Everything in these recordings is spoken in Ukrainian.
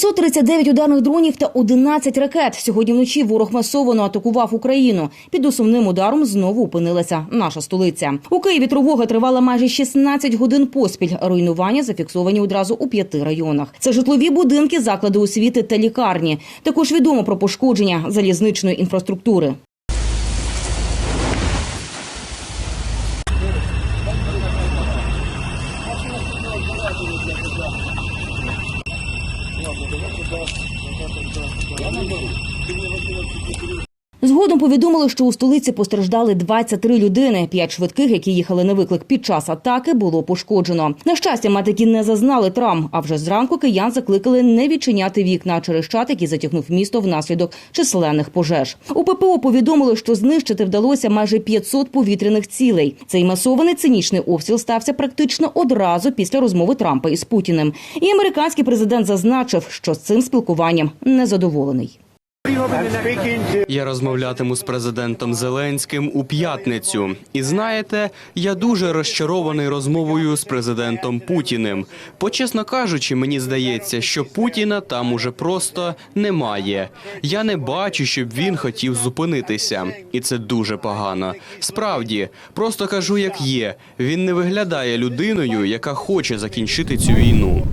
539 ударних дронів та 11 ракет. Сьогодні вночі ворог масово атакував Україну. Під основним ударом знову опинилася наша столиця. У Києві тривога тривала майже 16 годин поспіль. Руйнування зафіксовані одразу у п'яти районах. Це житлові будинки, заклади освіти та лікарні. Також відомо про пошкодження залізничної інфраструктури. Я не беру. Ти не Згодом повідомили, що у столиці постраждали 23 людини. П'ять швидких, які їхали на виклик під час атаки, було пошкоджено. На щастя, медики не зазнали травм. А вже зранку киян закликали не відчиняти вікна через чат, який затягнув місто внаслідок численних пожеж. У ППО повідомили, що знищити вдалося майже 500 повітряних цілей. Цей масований цинічний обстріл стався практично одразу після розмови Трампа із Путіним. І американський президент зазначив, що з цим спілкуванням незадоволений. Я розмовлятиму з президентом Зеленським у п'ятницю. І знаєте, я дуже розчарований розмовою з президентом Путіним. Бо, чесно кажучи, мені здається, що Путіна там уже просто немає. Я не бачу, щоб він хотів зупинитися, і це дуже погано. Справді, просто кажу, як є. Він не виглядає людиною, яка хоче закінчити цю війну.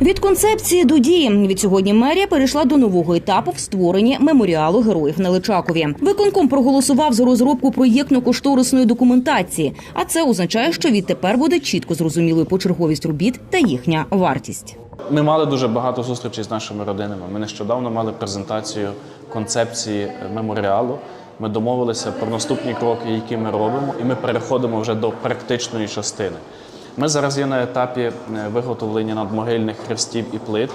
Від концепції до дії від сьогодні мерія перейшла до нового етапу в створенні меморіалу героїв на Личакові. Виконком проголосував за розробку проєктно-кошторисної документації, а це означає, що відтепер буде чітко зрозумілою почерговість робіт та їхня вартість. Ми мали дуже багато зустрічей з нашими родинами. Ми нещодавно мали презентацію концепції е, меморіалу. Ми домовилися про наступні кроки, які ми робимо, і ми переходимо вже до практичної частини. Ми зараз є на етапі е, виготовлення надмогильних хрестів і плит.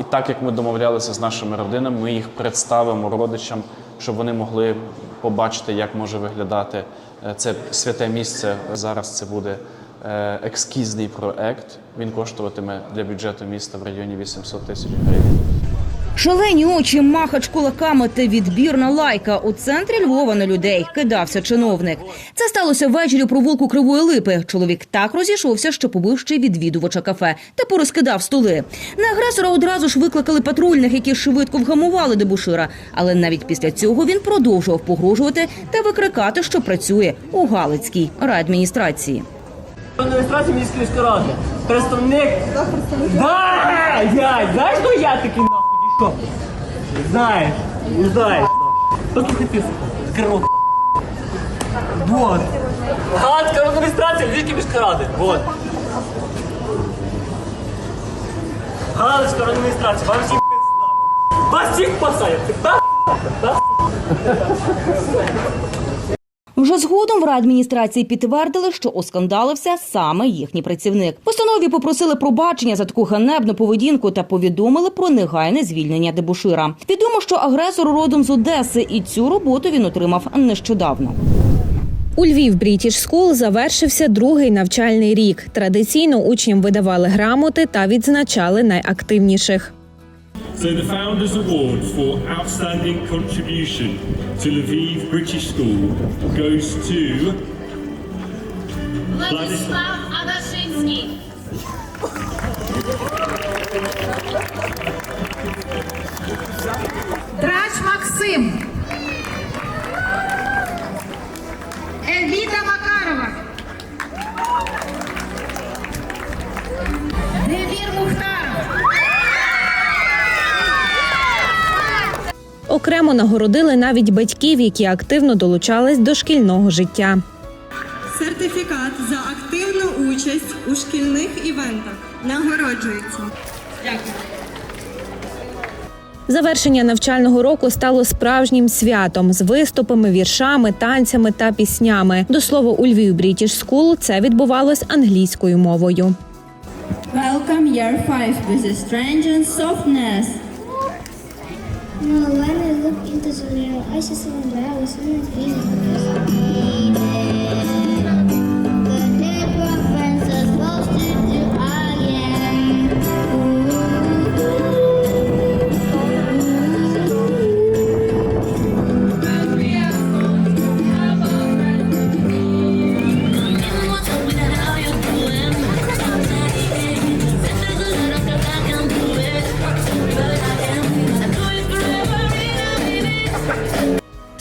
І так як ми домовлялися з нашими родинами, ми їх представимо родичам, щоб вони могли побачити, як може виглядати е, це святе місце. Зараз це буде е, екскізний проект. Він коштуватиме для бюджету міста в районі 800 тисяч гривень. Шалені очі, махач кулаками та відбірна лайка. У центрі Львова на людей кидався чиновник. Це сталося ввечері у провулку Кривої Липи. Чоловік так розійшовся, що побив ще відвідувача кафе та порозкидав столи. На агресора одразу ж викликали патрульних, які швидко вгамували дебушира. Але навіть після цього він продовжував погрожувати та викрикати, що працює у Галицькій райадміністрації. Адміністрації міської ради. Представник. Да! Я, знаєш, хто я такий нахуй? Знаешь, не знаєш. Послухай ти, кров. Вот. Галицька адміністрація Львівської міської ради. Вот. Галицька адміністрація, вам всім пизда. Вас всіх посадять. Да? та Вже згодом в райадміністрації підтвердили, що оскандалився саме їхній працівник. Постанові попросили пробачення за таку ганебну поведінку та повідомили про негайне звільнення дебушира. Відомо, що агресор родом з Одеси, і цю роботу він отримав нещодавно. У Львів British School завершився другий навчальний рік. Традиційно учням видавали грамоти та відзначали найактивніших. So the Founders Award for Outstanding Contribution to Lviv British School goes to Владислав Адашинський. Драч Максим. Окремо нагородили навіть батьків, які активно долучались до шкільного життя. Сертифікат за активну участь у шкільних івентах нагороджується. Завершення навчального року стало справжнім святом з виступами, віршами, танцями та піснями. До слова, у Львів British School це відбувалось англійською мовою. Welcome year 5 with a strange and softness. No, when I look into the mirror, I see someone there with someone feeling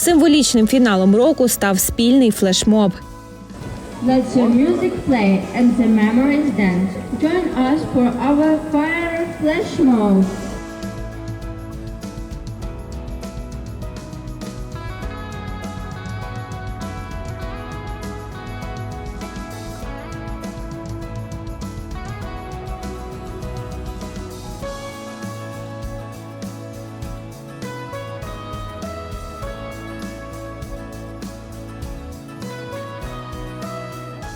Символічним фіналом року став спільний флешмоб. Let the music play and the memories dance. Join us for our fire flash mob.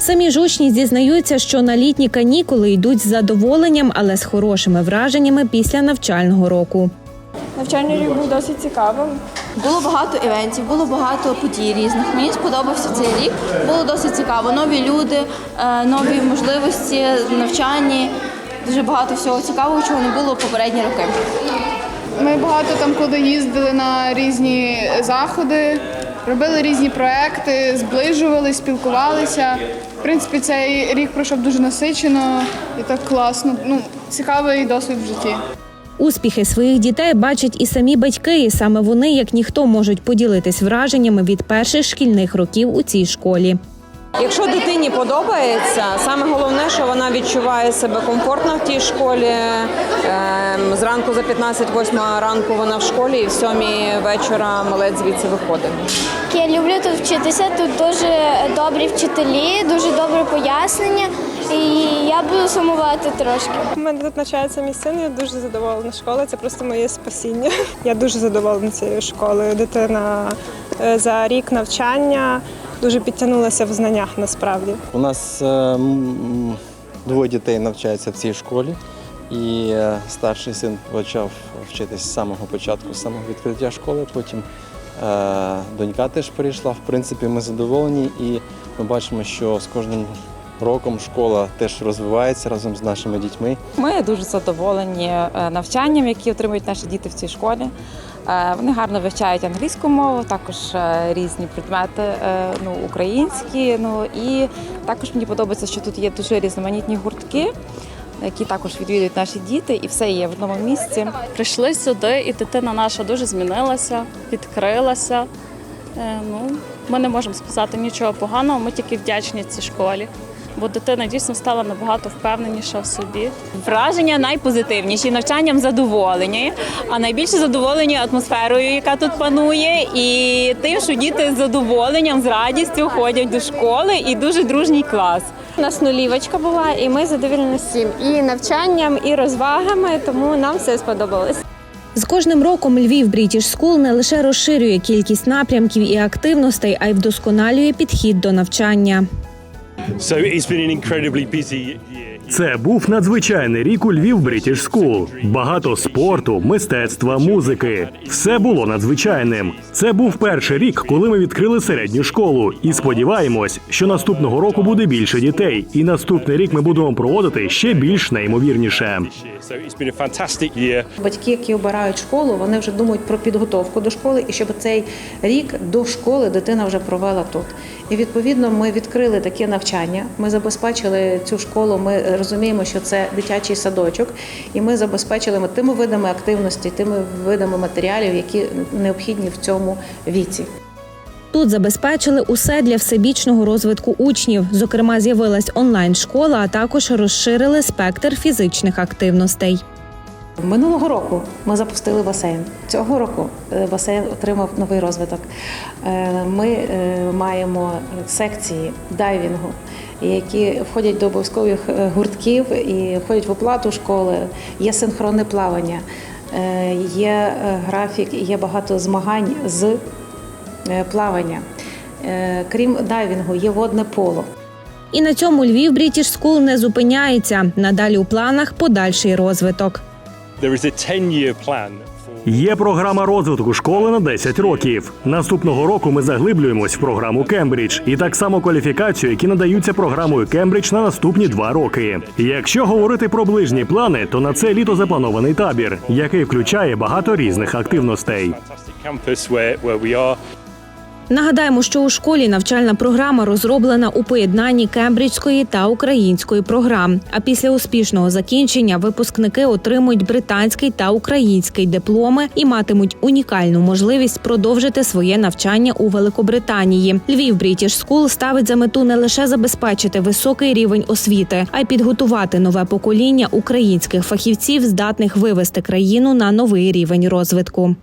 Самі ж учні зізнаються, що на літні канікули йдуть з задоволенням, але з хорошими враженнями після навчального року. Навчальний рік був досить цікавим. Було багато івентів, було багато подій різних. Мені сподобався цей рік. Було досить цікаво. Нові люди, е, нові можливості, навчання. Дуже багато всього цікавого, чого не було попередні роки. Ми багато там куди їздили на різні заходи, робили різні проекти, зближували, спілкувалися. Принципі, цей рік пройшов дуже насичено і так класно. Ну, цікавий досвід в житті. Успіхи своїх дітей бачать і самі батьки, і саме вони, як ніхто, можуть поділитись враженнями від перших шкільних років у цій школі. Якщо дитині подобається, саме головне, що вона відчуває себе комфортно в тій школі. Ем, Зранку за 15-8 ранку вона в школі, і в 7 вечора малець звідси виходить. Я люблю тут вчитися, тут дуже добрі вчителі, дуже добре пояснення, і я буду сумувати трошки. У мене тут навчається мій син, я дуже задоволена школою. Це просто моє спасіння. Я дуже задоволена цією школою. Дитина е, за рік навчання дуже підтягнулася в знаннях насправді. У нас е, двоє дітей навчаються в цій школі, і е, старший син почав вчитись з самого початку, з самого відкриття школи. Потім донька теж перейшла. В принципі, ми задоволені, і ми бачимо, що з кожним роком школа теж розвивається разом з нашими дітьми. Ми дуже задоволені е, навчанням, які отримують наші діти в цій школі. Е, Вони гарно вивчають англійську мову, також е, різні предмети е, ну, українські. Ну і також мені подобається, що тут є дуже різноманітні гуртки, які також відвідують наші діти, і все є в одному місці. Прийшли сюди, і дитина наша дуже змінилася, відкрилася. Е, Ну, ми не можемо сказати нічого поганого, ми тільки вдячні цій школі. Бо дитина дійсно стала набагато впевненіша в собі. Враження найпозитивніші, навчанням задоволені, а найбільше задоволені атмосферою, яка тут панує, і тим, що діти з задоволенням, з радістю ходять до школи і дуже дружній клас. У нас нулівочка була, і ми задовільні всім і навчанням, і розвагами, тому нам все сподобалось. З кожним роком Львів British School не лише розширює кількість напрямків і активностей, а й вдосконалює підхід до навчання. So it's been an incredibly busy year. Це був надзвичайний рік у Львів British School. Багато спорту, мистецтва, музики. Все було надзвичайним. Це був перший рік, коли ми відкрили середню школу, і сподіваємось, що наступного року буде більше дітей. І наступний рік ми будемо проводити ще більш неймовірніше. Батьки, які обирають школу, вони вже думають про підготовку до школи і щоб цей рік до школи дитина вже провела тут. І відповідно ми відкрили таке навчання. Ми забезпечили цю школу. Ми розуміємо, що це дитячий садочок, і ми забезпечили тими видами активності, тими видами матеріалів, які необхідні в цьому віці. Тут забезпечили усе для всебічного розвитку учнів. Зокрема, з'явилась онлайн-школа, а також розширили спектр фізичних активностей. Минулого року ми запустили басейн. Цього року е, басейн отримав новий розвиток. Е, Ми е, маємо секції дайвінгу, які входять до обов'язкових гуртків і входять в оплату школи. Є синхронне плавання, є графік, є багато змагань з плавання. Крім дайвінгу, є водне поло. І на цьому Львів British School не зупиняється. Надалі у планах подальший розвиток. Є програма розвитку школи на 10 років. Наступного року ми заглиблюємось в програму Кембридж і так само кваліфікацію, які надаються програмою Кембридж на наступні два роки. Якщо говорити про ближні плани, то на це літо запланований табір, який включає багато різних активностей. Нагадаємо, що у школі навчальна програма розроблена у поєднанні кембриджської та української програм. А після успішного закінчення випускники отримують британський та український дипломи і матимуть унікальну можливість продовжити своє навчання у Великобританії. Львів British School ставить за мету не лише забезпечити високий рівень освіти, а й підготувати нове покоління українських фахівців, здатних вивести країну на новий рівень розвитку.